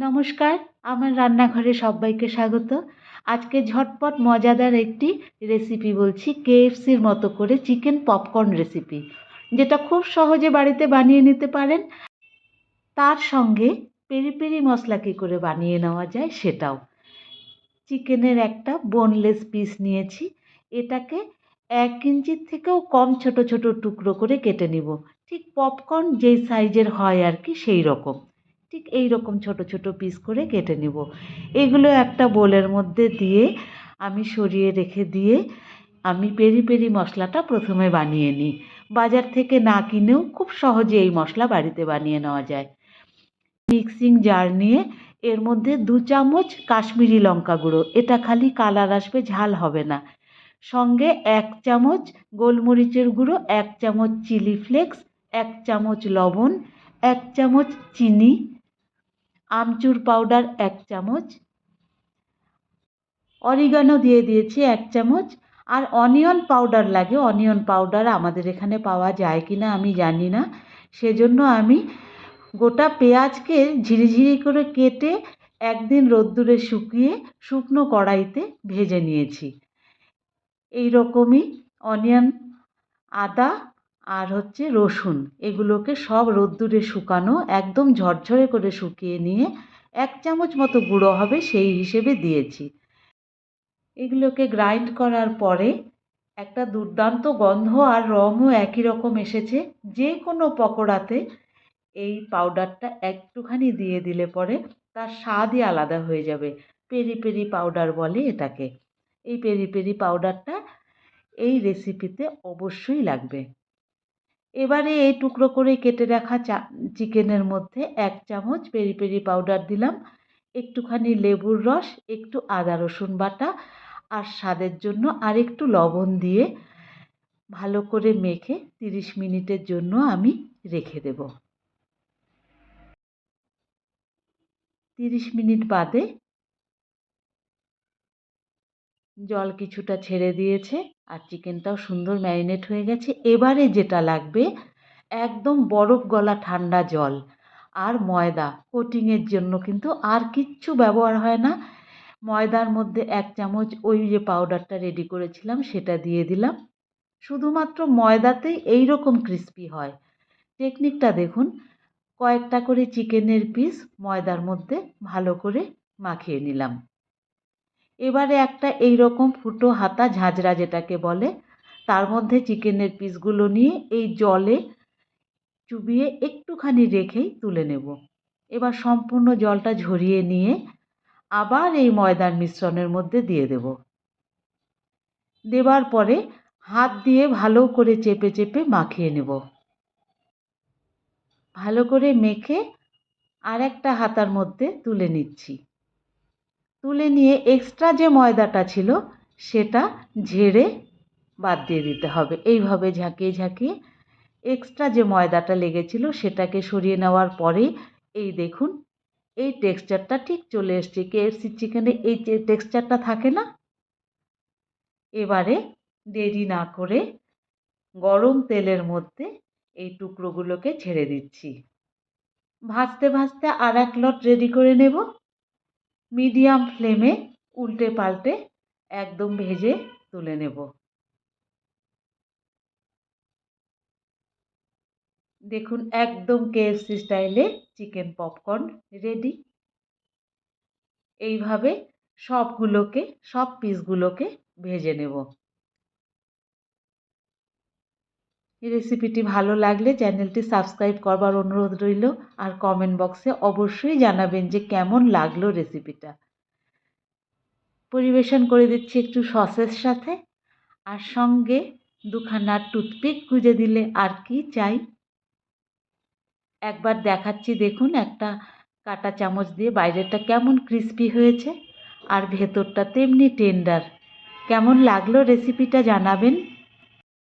নমস্কার, আমার রান্নাঘরে সবাইকে স্বাগত। আজকে ঝটপট মজাদার একটি রেসিপি বলছি কেএফসির মতো করে চিকেন পপকর্ন রেসিপি যেটা খুব সহজে বাড়িতে বানিয়ে নিতে পারেন। তার সঙ্গে পেরি পেরি মশলা কী করে বানিয়ে নেওয়া যায় সেটাও। চিকেনের একটা বোনলেস পিস নিয়েছি, এটাকে এক ইঞ্চির থেকেও কম ছোট ছোট টুকরো করে কেটে নিব। ঠিক পপকর্ন যেই সাইজের হয় আর কি, সেই রকম। ঠিক এই রকম ছোট ছোট পিস করে কেটে নেব। এগুলো একটা বোলের মধ্যে দিয়ে আমি সরিয়ে রেখে দিয়ে আমি পেরি পেরি মশলাটা প্রথমে বানিয়ে নিই। বাজার থেকে না কিনেও খুব সহজে এই মশলা বাড়িতে বানিয়ে নেওয়া যায়। মিক্সিং জার নিয়ে এর মধ্যে দু চামচ কাশ্মীরি লঙ্কা গুঁড়ো, এটা খালি কালার আসবে, ঝাল হবে না। সঙ্গে এক চামচ গোলমরিচের গুঁড়ো, এক চামচ চিলি ফ্লেক্স, এক চামচ লবণ, এক চামচ চিনি আমচুর পাউডার এক চামচ অরিগানো দিয়ে দিয়েছি এক চামচ, আর অনিয়ন পাউডার লাগে। অনিয়ন পাউডার আমাদের এখানে পাওয়া যায় কি না আমি জানি না। সেজন্য আমি গোটা পেঁয়াজকে ঝিরিঝিরি করে কেটে একদিন রোদ্দুরে শুকিয়ে শুকনো কড়াইতে ভেজে নিয়েছি। এই রকমই অনিয়ন আদা আর হচ্ছে রসুন। এগুলোকে সব রোদ্দুরে শুকানো, একদম ঝরঝরে করে শুকিয়ে নিয়ে এক চামচ মতো গুঁড়ো হবে সেই হিসেবে দিয়েছি। এগুলোকে গ্রাইন্ড করার পরে একটা দুর্দান্ত গন্ধ আর রঙও একই রকম এসেছে। যে কোনো পকোড়াতে এই পাউডারটা একটুখানি দিয়ে দিলে পরে তার স্বাদই আলাদা হয়ে যাবে। পেরি পেরি পাউডার বলে এটাকে। এই পেরি পেরি পাউডারটা এই রেসিপিতে অবশ্যই লাগবে। এবারে এই টুকরো করে কেটে রাখা চা, চিকেনের মধ্যে এক চামচ পেরি পেরি পাউডার দিলাম, একটুখানি লেবুর রস, একটু আদা রসুন বাটা আর স্বাদের জন্য আর একটু লবণ দিয়ে ভালো করে মেখে তিরিশ মিনিটের জন্য আমি রেখে দেব। তিরিশ মিনিট বাদে জল কিছুটা ছেড়ে দিয়েছে আর চিকেনটাও সুন্দর ম্যারিনেট হয়ে গেছে। এবারে যেটা লাগবে, একদম বরফ গলা ঠান্ডা জল আর ময়দা। কোটিংয়ের জন্য কিন্তু আর কিচ্ছু ব্যবহার হয় না। ময়দার মধ্যে এক চামচ ওই যে পাউডারটা রেডি করেছিলাম, সেটা দিয়ে দিলাম। শুধুমাত্র ময়দাতেই এই রকম ক্রিস্পি হয়। টেকনিকটা দেখুন, কয়েকটা করে চিকেনের পিস ময়দার মধ্যে ভালো করে মাখিয়ে নিলাম। এবারে একটা এই রকম ফুটো হাতা ঝাঁঝরা যেটাকে বলে, তার মধ্যে চিকেনের পিসগুলো নিয়ে এই জলে চুবিয়ে একটুখানি রেখেই তুলে নেব। এবার সম্পূর্ণ জলটা ঝরিয়ে নিয়ে আবার এই ময়দার মিশ্রণের মধ্যে দিয়ে দেব। দেবার পরে হাত দিয়ে ভালো করে চেপে চেপে মাখিয়ে নেব। ভালো করে মেখে আর একটা হাতার মধ্যে তুলে নিচ্ছি। তুলে নিয়ে এক্সট্রা যে ময়দাটা ছিল, সেটা ঝেড়ে বাদ দিয়ে দিতে হবে। এইভাবে ঝাঁকিয়ে ঝাঁকিয়ে এক্সট্রা যে ময়দাটা লেগেছিল, সেটাকে সরিয়ে নেওয়ার পরে এই দেখুন, এই টেক্সচারটা ঠিক চলে এসছে। কেএফসি চিকেনে এই যে টেক্সচারটা থাকে না? এবারে দেরি না করে গরম তেলের মধ্যে এই টুকরোগুলোকে ছেড়ে দিচ্ছি। ভাজতে ভাজতে আর এক লট রেডি করে নেব। মিডিয়াম ফ্লেমে উল্টে পাল্টে একদম ভেজে তুলে নেব। দেখুন, একদম কেএফসি স্টাইলে চিকেন পপকর্ন রেডি এইভাবে সবগুলোকে, সব পিসগুলোকে ভেজে নেব। রেসিপিটি ভালো লাগলে চ্যানেলটি সাবস্ক্রাইব করবার অনুরোধ রইল আর কমেন্ট বক্সে অবশ্যই জানাবেন যে কেমন লাগল রেসিপিটা পরিবেশন করে দিচ্ছি একটু সসের সাথে আর সঙ্গে দুখানা টুথপিক গুঁজে দিলে আর কি চাই? একবার দেখাচ্ছি দেখুন একটা কাটা চামচ দিয়ে বাইরেটা কেমন ক্রিস্পি হয়েছে আর ভেতরটা তেমনি টেন্ডার কেমন লাগল রেসিপিটা জানাবেন?